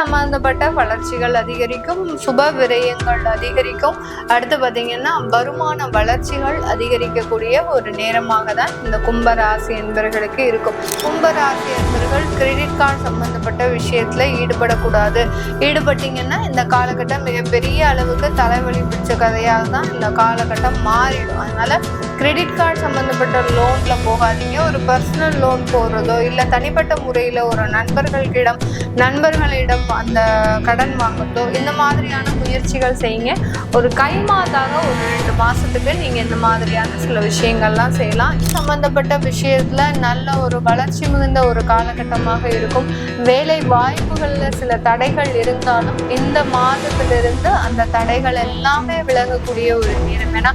சம்பந்தப்பட்ட வளர்ச்சிகள் அதிகரிக்கும் சுப விரயங்கள் அதிகரிக்கும். அடுத்து பார்த்தீங்கன்னா வருமான வளர்ச்சிகள் அதிகரிக்கக்கூடிய ஒரு நேரமாக தான் இந்த கும்பராசி என்பவர்களுக்கு இருக்கும். கும்பராசி என்பவர்கள் கிரெடிட் கார்டு சம்பந்தப்பட்ட விஷயத்துல ஈடுபடக்கூடாது. ஈடுபட்டீங்கன்னா இந்த காலகட்டம் மிகப்பெரிய அளவுக்கு தலைவலி பிடிச்ச கதையாக தான் இந்த காலகட்டம் மாறிடும். அதனால கிரெடிட் கார்டு சம்மந்தப்பட்ட லோன்ல போகாதீங்க. ஒரு பர்சனல் லோன் போடுறதோ இல்லை தனிப்பட்ட முறையில் ஒரு நண்பர்களிடம் நண்பர்களிடம் அந்த கடன் வாங்குறதோ இந்த மாதிரியான முயற்சிகள் செய்யுங்க. ஒரு கைமாதாக ஒரு ரெண்டு மாதத்துக்கு நீங்க இந்த மாதிரியான சில விஷயங்கள்லாம் செய்யலாம். சம்மந்தப்பட்ட விஷயத்தில் விஷயத்துல நல்ல ஒரு வளர்ச்சி மிகுந்த ஒரு காலகட்டமாக இருக்கும். வேலை வாய்ப்புகளில் சில தடைகள் இருந்தாலும் இந்த மாதத்திலிருந்து அந்த தடைகள் எல்லாமே விலகக்கூடிய ஒரு நேரம். ஏன்னா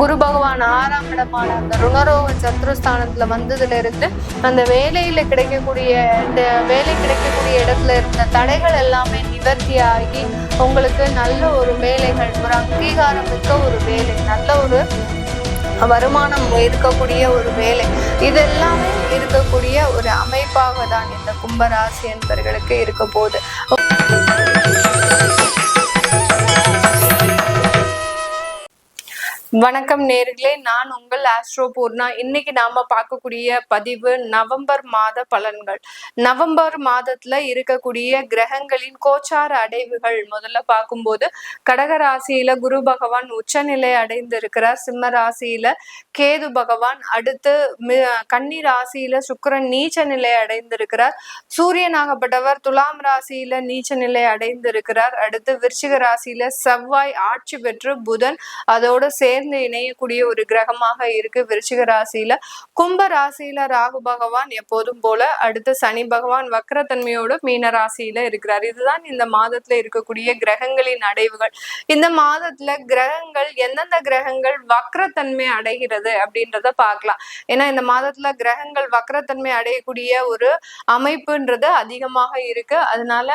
குரு பகவான் ஆறாம் இடமான அந்த ருணரோக சத்ருஸ்தானத்தில் வந்ததுல இருந்து அந்த வேலையில் கிடைக்கக்கூடிய இந்த வேலை கிடைக்கக்கூடிய இடத்துல இருந்த தடைகள் எல்லாமே நிவர்த்தியாகி உங்களுக்கு நல்ல ஒரு வேலைகள் ஒரு அங்கீகாரம் மிக்க ஒரு வேலை நல்ல ஒரு வருமானம் இருக்கக்கூடிய ஒரு வேலை. இதெல்லாமே இருக்கக்கூடிய ஒரு அமைப்பாக தான் இந்த கும்பராசி என்பவர்களுக்கு இருக்க போகுது. வணக்கம் நேர்களே. நான் உங்கள் ஆஸ்ட்ரோ பூர்ணா. இன்னைக்கு நாம பார்க்கக்கூடிய பதிவு நவம்பர் மாத பலன்கள். நவம்பர் மாதத்துல இருக்கக்கூடிய கிரகங்களின் கோச்சார அடைவுகள். முதல்ல பார்க்கும்போது கடக ராசியில குரு பகவான் உச்சநிலை அடைந்திருக்கிறார். சிம்ம ராசியில கேது பகவான் அடுத்து கன்னி ராசியில சுக்கிரன் நீச்ச நிலை அடைந்திருக்கிறார். சூரியனாகப்பட்டவர் துலாம் ராசியில நீச்ச நிலை அடைந்திருக்கிறார். அடுத்து விருச்சிக ராசியில செவ்வாய் ஆட்சி பெற்று புதன் அதோட சேர்ந்து இணையக்கூடிய ஒரு கிரகமாக இருக்கு விருச்சிக ராசியில. கும்ப ராசியில ராகு பகவான் எப்போதும் போல அடுத்து சனி பகவான் வக்ரத்தன்மையோட மீன ராசியில இருக்கிறார். இதுதான் இந்த மாதத்துல இருக்கக்கூடிய கிரகங்களின் அடைவுகள். இந்த மாதத்துல கிரகங்கள் எந்தெந்த கிரகங்கள் வக்ரத்தன்மை அடைகிறது அப்படின்றத பார்க்கலாம். ஏன்னா இந்த மாதத்துல கிரகங்கள் வக்ரத்தன்மை அடையக்கூடிய ஒரு அமைப்புன்றது அதிகமாக இருக்கு. அதனால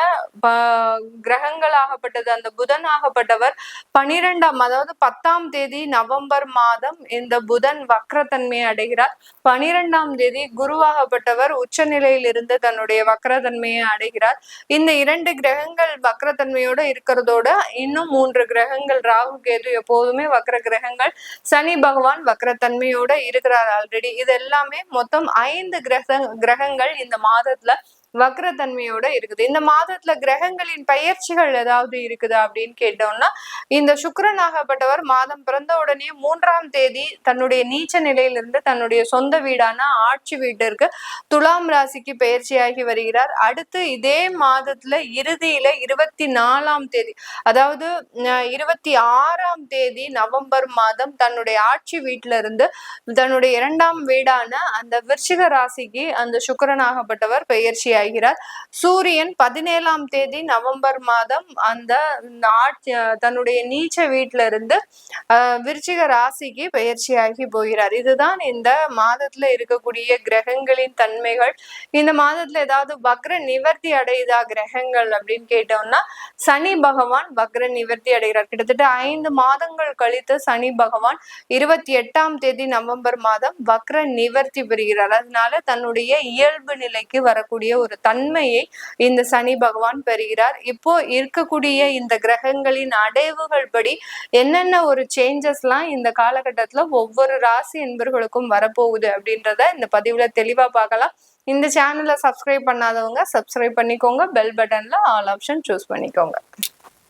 கிரகங்கள் கிரகங்களாகப்பட்டது அந்த புதன் ஆகப்பட்டவர் பனிரெண்டாம் அதாவது பத்தாம் தேதி நவம்பர் மாதம் இந்த புதன் வக்ரத்தன்மை அடைகிறார். பனிரெண்டாம் தேதி குருவாகப்பட்டவர் உச்சநிலையில் இருந்து தன்னுடைய வக்ரத்தன்மையை அடைகிறார். இந்த இரண்டு கிரகங்கள் வக்ரத்தன்மையோட இருக்கிறதோட இன்னும் மூன்று கிரகங்கள் ராகு கேது எப்போதுமே வக்ர கிரகங்கள். சனி பகவான் வக்ரத்தன்மையோட இருக்கிறார் ஆல்ரெடி இது எல்லாமே மொத்தம் ஐந்து கிரக கிரகங்கள் இந்த மாதத்துல வக்ரத்தன்மையோட இருக்குது. இந்த மாதத்துல கிரகங்களின் பயிற்சிகள் ஏதாவது இருக்குதா அப்படின்னு கேட்டோம்னா இந்த சுக்கிரனாகப்பட்டவர் மாதம் பிறந்த உடனே மூன்றாம் தேதி தன்னுடைய நீச்ச நிலையிலிருந்து தன்னுடைய சொந்த வீடான ஆட்சி வீட்டிற்கு துலாம் ராசிக்கு பயிற்சியாகி வருகிறார். அடுத்து இதே மாதத்துல இறுதியில இருபத்தி நாலாம் தேதி அதாவது அஹ், இருபத்தி ஆறாம் தேதி நவம்பர் மாதம் தன்னுடைய ஆட்சி வீட்டில இருந்து தன்னுடைய இரண்டாம் வீடான அந்த விருச்சிக ராசிக்கு அந்த சுக்கரனாகப்பட்டவர் பெயர்ச்சி ஆகிறார் சூரியன் பதினேழாம் தேதி நவம்பர் மாதம் அந்த ஆட்சி தன்னுடைய நீச்ச வீட்டில இருந்து விருச்சிக ராசிக்கு பெயர்ச்சியாகி போகிறார். இதுதான் இந்த மாதத்துல இருக்கக்கூடிய கிரகங்களின் தன்மைகள். இந்த மாதத்துல ஏதாவது வக்ர நிவர்த்தி அடையுதா கிரகங்கள் அப்படின்னு கேட்டோம்னா சனி பகவான் வக்ர நிவர்த்தி அடைகிறார். கிட்டத்தட்ட ஐந்து மாதங்கள் கழித்து சனி பகவான் இருபத்தி எட்டாம் தேதி நவம்பர் மாதம் வக்ர நிவர்த்தி பெறுகிறார். அதனால தன்னுடைய இயல்பு நிலைக்கு வரக்கூடிய ஒரு தன்மையை இந்த சனி பகவான் பெறுகிறார். இப்போ இருக்கக்கூடிய இந்த கிரகங்களின் அடைவுகள் படி என்னென்ன ஒரு சேஞ்சஸ்லாம் இந்த காலகட்டத்துல ஒவ்வொரு ராசி என்பர்களுக்கும் வரப்போகுது அப்படின்றத இந்த பதிவுல தெளிவா பார்க்கலாம். இந்த சேனலை சப்ஸ்கிரைப் பண்ணாதவங்க சப்ஸ்கிரைப் பண்ணிக்கோங்க. பெல் பட்டன்ல ஆல் ஆப்ஷன் சூஸ் பண்ணிக்கோங்க.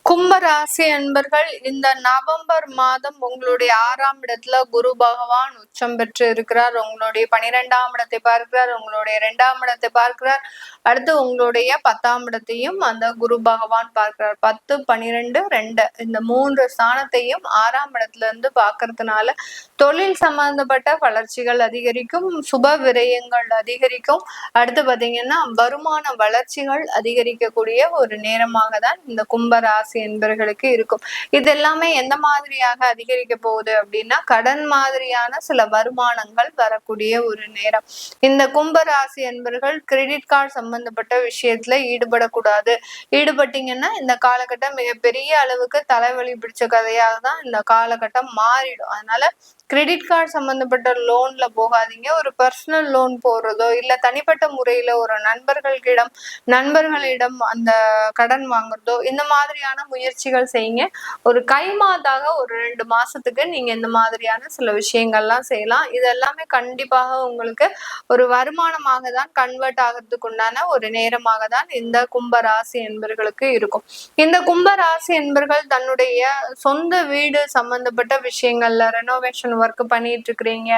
கும்பராசி அன்பர்கள் இந்த நவம்பர் மாதம் உங்களுடைய ஆறாம் இடத்துல குரு பகவான் உச்சம் பெற்று இருக்கிறார். உங்களுடைய பனிரெண்டாம் இடத்தை பார்க்கிறார் உங்களுடைய இரண்டாம் இடத்தை பார்க்கிறார். அடுத்து உங்களுடைய பத்தாம் இடத்தையும் அந்த குரு பகவான் பார்க்கிறார். பத்து பனிரெண்டு ரெண்டு இந்த மூன்று ஸ்தானத்தையும் ஆறாம் இடத்துல இருந்து பார்க்கறதுனால தொழில் சம்பந்தப்பட்ட வளர்ச்சிகள் அதிகரிக்கும் சுப விரயங்கள் அதிகரிக்கும். அடுத்து பாத்தீங்கன்னா வருமான வளர்ச்சிகள் அதிகரிக்கக்கூடிய ஒரு நேரமாக தான் இந்த கும்பராசி ராசி என்பவர்களுக்கு இருக்கும். இது எல்லாமே எந்த மாதிரியாக அதிகரிக்க போகுது அப்படின்னா கடன் மாதிரியான சில வருமானங்கள் வரக்கூடிய ஒரு நேரம். இந்த கும்ப ராசி என்பவர்கள் கிரெடிட் கார்டு சம்பந்தப்பட்ட விஷயத்துல ஈடுபடக்கூடாது. ஈடுபட்டீங்கன்னா இந்த காலகட்டம் மிகப்பெரிய அளவுக்கு தலைவலி பிடிச்ச கதையாக தான் இந்த காலகட்டம் மாறிடும். அதனால கிரெடிட் கார்டு சம்பந்தப்பட்ட லோன்ல போகாதீங்க. ஒரு பர்சனல் லோன் போடுறதோ இல்ல தனிப்பட்ட முறையில ஒரு நண்பர்களிடம் நண்பர்களிடம் அந்த கடன் வாங்குறதோ இந்த மாதிரியான முயற்சிகள் செய்யுங்க. ஒரு கைமாதாக ஒரு ரெண்டு மாசத்துக்கு நீங்க இந்த மாதிரியான சில விஷயங்கள்லாம் செய்யலாம். இது எல்லாமே கண்டிப்பாக உங்களுக்கு ஒரு வருமானமாக தான் கன்வெர்ட் ஆகிறதுக்கு உண்டான ஒரு நேரமாக தான் இந்த கும்ப ராசி என்பர்களுக்கு இருக்கும். இந்த கும்ப ராசி என்பர்கள் தன்னுடைய சொந்த வீடு சம்பந்தப்பட்ட விஷயங்கள்ல ரெனோவேஷன் ஒர்க் பண்ணிட்டு இருக்கிறீங்க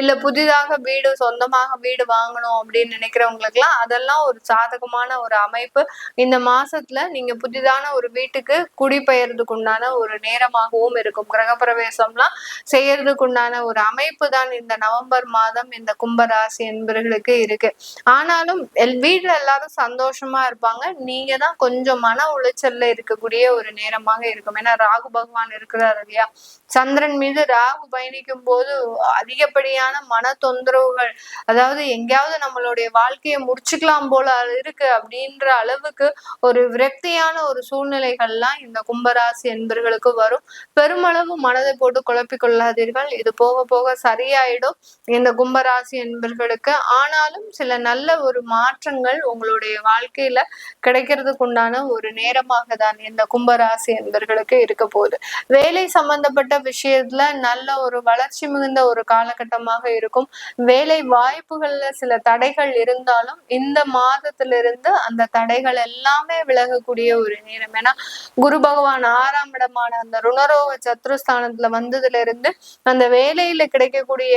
இல்ல புதிதாக வீடு சொந்தமாக வீடு வாங்கணும் அப்படின்னு நினைக்கிறவங்களுக்குலாம் அதெல்லாம் ஒரு சாதகமான ஒரு அமைப்பு. இந்த மாசத்துல நீங்க புதிதான ஒரு வீட்டுக்கு குடிபெயர்றதுக்கு உண்டான ஒரு நேரமாகவும் இருக்கும். கிரகப்பிரவேசம்லாம் செய்யறதுக்கு உண்டான ஒரு அமைப்பு தான் இந்த நவம்பர் மாதம் இந்த கும்பராசி என்பவர்களுக்கு இருக்கு. ஆனாலும் எல் வீட்டுல எல்லாரும் சந்தோஷமா இருப்பாங்க. நீங்க தான் கொஞ்சம் மன உளைச்சல்ல இருக்கக்கூடிய ஒரு நேரமாக இருக்கும். ஏன்னா ராகு பகவான் இருக்கிறார் இல்லையா? சந்திரன் மீது ராகு பயணி பயணிக்கும் போது அதிகப்படியான மன தொந்தரவுகள் அதாவது எங்கேயாவது நம்மளுடைய வாழ்க்கையை முடிச்சுக்கலாம் போல இருக்கு அப்படின்ற அளவுக்கு ஒரு விரக்தியான ஒரு சூழ்நிலைகள்லாம் இந்த கும்பராசி என்பர்களுக்கு வரும். பெருமளவு மனதை போட்டு குழப்பிக் கொள்ளாதீர்கள் இது போக போக சரியாயிடும் இந்த கும்பராசி என்பர்களுக்கு. ஆனாலும் சில நல்ல ஒரு மாற்றங்கள் உங்களுடைய வாழ்க்கையில கிடைக்கிறதுக்கு உண்டான ஒரு நேரமாக தான் இந்த கும்பராசி என்பர்களுக்கு இருக்க போகுது. வேலை சம்பந்தப்பட்ட விஷயத்துல நல்ல ஒரு வளர்ச்சி மிகுந்த ஒரு காலகட்டமாக இருக்கும். வேலை வாய்ப்புகள்ல சில தடைகள் இருந்தாலும் இந்த மாதத்திலிருந்து அந்த தடைகள் எல்லாமே விலகக்கூடிய ஒரு நேரம். ஏன்னா குரு பகவான் ஆறாம் இடமான அந்த ருணரோக சத்ருஸ்தானத்துல வந்ததுல இருந்து அந்த வேலையில கிடைக்கக்கூடிய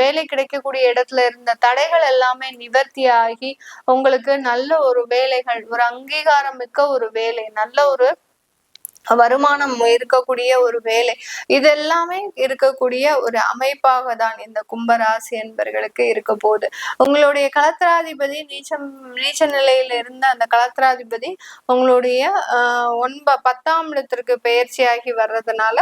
வேலை கிடைக்கக்கூடிய இடத்துல இருந்த தடைகள் எல்லாமே நிவர்த்தி ஆகி உங்களுக்கு நல்ல ஒரு வேலைகள் ஒரு அங்கீகாரம் மிக்க ஒரு வேலை நல்ல ஒரு வருமானம் இருக்கக்கூடிய ஒரு வேலை. இது எல்லாமே இருக்கக்கூடிய ஒரு அமைப்பாக தான் இந்த கும்பராசி என்பர்களுக்கு இருக்க போகுது. உங்களுடைய கலத்திராதிபதி நீச்சம் நீச்ச நிலையில இருந்த அந்த கலத்திராதிபதி உங்களுடைய ஆஹ் ஒன்ப பத்தாம் இடத்திற்கு பயிற்சியாகி வர்றதுனால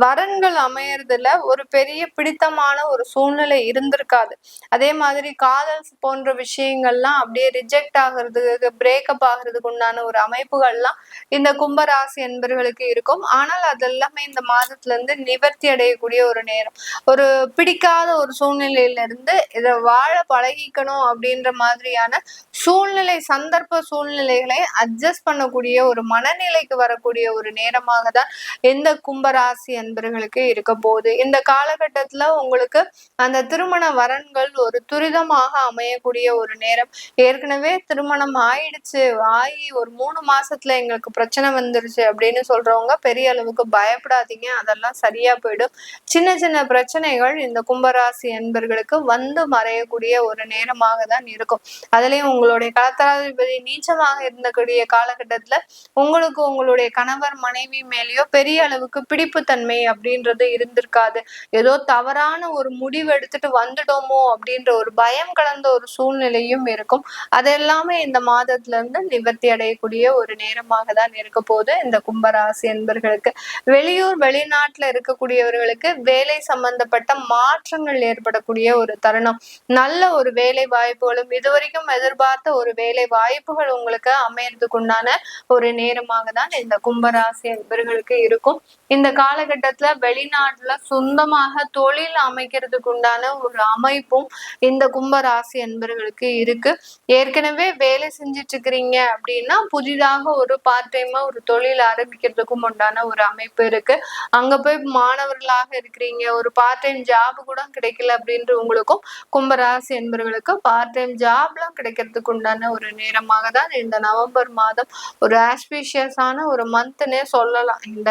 வரன்கள் அமையறதுல ஒரு பெரிய பிடித்தமான ஒரு சூழ்நிலை இருந்திருக்காது. அதே மாதிரி காதல் போன்ற விஷயங்கள்லாம் அப்படியே ரிஜெக்ட் ஆகிறதுக்கு பிரேக்கப் ஆகிறதுக்கு உண்டான ஒரு அமைப்புகள்லாம் இந்த கும்பராசி என்பர்களுக்கு உங்களுக்கு இருக்கும். ஆனால் அதெல்லாமே இந்த மாதத்துல இருந்து நிவர்த்தி அடையக்கூடிய ஒரு நேரம். ஒரு பிடிக்காத ஒரு சூழ்நிலையில இருந்து இதை வாழ பழகிக்கணும் அப்படின்ற மாதிரியான சூழ்நிலை சந்தர்ப்ப சூழ்நிலைகளை அட்ஜஸ்ட் பண்ணக்கூடிய ஒரு மனநிலைக்கு வரக்கூடிய ஒரு நேரமாக தான் எந்த கும்பராசி அன்பர்களுக்கு இருக்க போகுது. இந்த காலகட்டத்துல உங்களுக்கு அந்த திருமண வரன்கள் ஒரு துரிதமாக அமையக்கூடிய ஒரு நேரம். ஏற்கனவே திருமணம் ஆயிடுச்சு ஆகி ஒரு மூணு மாசத்துல எங்களுக்கு பிரச்சனை வந்துருச்சு அப்படின்னு சொல்றவங்க பெரிய அளவுக்கு பயப்படாதீங்க. அதெல்லாம் சரியா போயிடும். சின்ன சின்ன பிரச்சனைகள் இந்த கும்பராசி என்பர்களுக்கு வந்து மறையக்கூடிய ஒரு நேரமாக தான் இருக்கும். அதுலயும் உங்களுடைய கலத்தராதிபதி நீச்சமாக இருந்தக்கூடிய காலகட்டத்துல உங்களுக்கு உங்களுடைய கணவர் மனைவி மேலேயோ பெரிய அளவுக்கு பிடிப்புத்தன்மை அப்படின்றது இருந்திருக்காது. ஏதோ தவறான ஒரு முடிவு எடுத்துட்டு வந்துட்டோமோ அப்படின்ற ஒரு பயம் கலந்த ஒரு சூழ்நிலையும் இருக்கும். அதெல்லாமே இந்த மாதத்துல இருந்து நிவர்த்தி அடையக்கூடிய ஒரு நேரமாக தான் இருக்க போது இந்த கும்பராசி ராசி என்பர்களுக்கு வெளியூர் வெளிநாட்டுல இருக்கக்கூடியவர்களுக்கு வேலை சம்பந்தப்பட்ட மாற்றங்கள் ஏற்படக்கூடிய ஒரு தருணம். நல்ல ஒரு வேலை வாய்ப்புகளும் இதுவரைக்கும் எதிர்பார்த்த ஒரு வேலை வாய்ப்புகள் உங்களுக்கு அமையறதுக்கு உண்டான ஒரு நேரமாக தான் இந்த கும்பராசி என்பர்களுக்கு இருக்கும். இந்த காலகட்டத்துல வெளிநாட்டுல சொந்தமாக தொழில் அமைக்கிறதுக்கு உண்டான ஒரு அமைப்பும் இந்த கும்பராசி என்பர்களுக்கு இருக்கு. ஏற்கனவே வேலை செஞ்சிட்டு இருக்கிறீங்க அப்படின்னா புதிதாக ஒரு பார்ட் டைமா ஒரு தொழில் ஆரம்பிக்கிறது படிக்கிறதுக்கும் உண்டான ஒரு அமைப்பு இருக்கு. அங்க போய் மாணவர்களாக இருக்கிறீங்க ஒரு பார்ட் டைம் ஜாப் கூட கிடைக்கல அப்படின்ற உங்களுக்கும் கும்பராசி என்பவர்களுக்கு பார்ட் டைம் ஜாப்லாம் கிடைக்கிறதுக்கு உண்டான ஒரு நேரமாக தான் இந்த நவம்பர் மாதம் ஒரு ஆஸ்பிஷியஸான ஒரு மந்த்னே சொல்லலாம். இந்த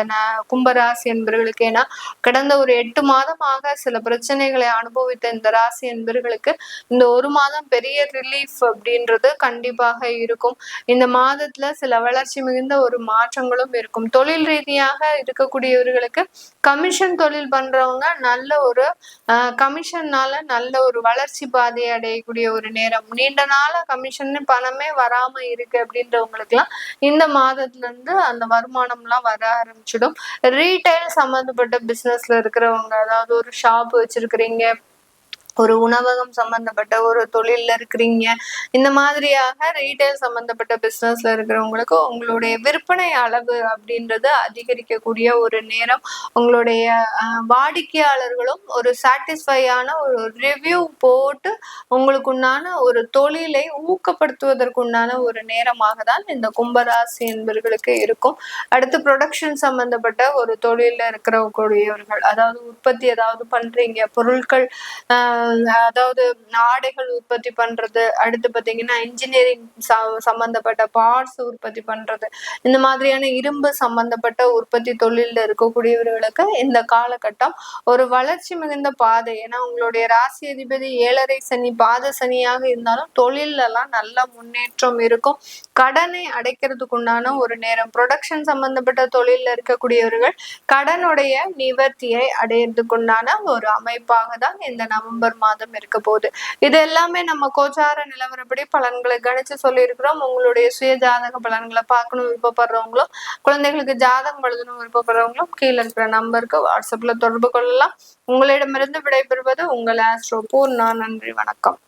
கும்பராசி என்பவர்களுக்கு ஏன்னா கடந்த ஒரு எட்டு மாதமாக சில பிரச்சனைகளை அனுபவித்த இந்த ராசி என்பவர்களுக்கு இந்த ஒரு மாதம் பெரிய ரிலீஃப் அப்படின்றது கண்டிப்பாக இருக்கும். இந்த மாதத்துல சில வளர்ச்சி மிகுந்த ஒரு மாற்றங்களும் இருக்கும். தொழில் ரீதியாக இருக்கக்கூடியவர்களுக்கு கமிஷன் தொழில் பண்றவங்க நல்ல ஒரு கமிஷன்னால நல்ல ஒரு வளர்ச்சி பாதையை அடையக்கூடிய ஒரு நேரம். நீண்ட நாள கமிஷன் பணமே வராம இருக்கு அப்படின்றவங்களுக்குலாம் இந்த மாதத்துல இருந்து அந்த வருமானம் எல்லாம் வர ஆரம்பிச்சிடும். ரீட்டைல் சம்மந்தப்பட்ட பிசினஸ்ல இருக்கிறவங்க அதாவது ஒரு ஷாப் வச்சிருக்கிறீங்க ஒரு உணவகம் சம்பந்தப்பட்ட ஒரு தொழில்ல இருக்கிறீங்க இந்த மாதிரியாக ரீட்டைல் சம்பந்தப்பட்ட பிசினஸ்ல இருக்கிறவங்களுக்கு உங்களுடைய விற்பனை அளவு அப்படின்றது அதிகரிக்கக்கூடிய ஒரு நேரம். உங்களுடைய வாடிக்கையாளர்களும் ஒரு சாட்டிஸ்ஃபையான ஒரு ரிவ்யூ போட்டு உங்களுக்குண்டான ஒரு தொழிலை ஊக்கப்படுத்துவதற்குண்டான ஒரு நேரமாக தான் இந்த கும்பராசி என்பவர்களுக்கு இருக்கும். அடுத்து ப்ரொடக்ஷன் சம்பந்தப்பட்ட ஒரு தொழிலில் இருக்கிற கூடியவர்கள் அதாவது உற்பத்தி ஏதாவது பண்றீங்க பொருட்கள் அதாவது ஆடைகள் உற்பத்தி பண்றது அடுத்து பார்த்தீங்கன்னா இன்ஜினியரிங் சம்பந்தப்பட்ட பார்ட்ஸ் உற்பத்தி பண்றது இந்த மாதிரியான இரும்பு சம்பந்தப்பட்ட உற்பத்தி தொழிலில் இருக்கக்கூடியவர்களுக்கு இந்த காலகட்டம் ஒரு வளர்ச்சி மிகுந்த பாதை. ஏன்னா உங்களுடைய ராசி அதிபதி ஏழரை சனி பாத சனியாக இருந்தாலும் தொழிலெல்லாம் நல்ல முன்னேற்றம் இருக்கும். கடனை அடைக்கிறதுக்குண்டான ஒரு நேரம். ப்ரொடக்ஷன் சம்பந்தப்பட்ட தொழிலில் இருக்கக்கூடியவர்கள் கடனுடைய நிவர்த்தியை அடையிறதுக்குண்டான ஒரு அமைப்பாக தான் இந்த நவம்பர் மாதம் இருக்க போகுது. இது எல்லாமே நம்ம கோச்சார நிலவரப்படி பலன்களை கணிச்சு சொல்லி இருக்கிறோம் உங்களுடைய சுய ஜாதக பலன்களை பார்க்கணும் விருப்பப்படுறவங்களும் குழந்தைகளுக்கு ஜாதகம் எழுதணும் விருப்பப்படுறவங்களும் கீழே இருக்கிற நம்பருக்கு வாட்ஸ்அப்ல தொடர்பு கொள்ளலாம். உங்களிடமிருந்து விடைபெறுவது உங்கள் ஆஸ்ட்ரோ பூர்ணா. நன்றி வணக்கம்.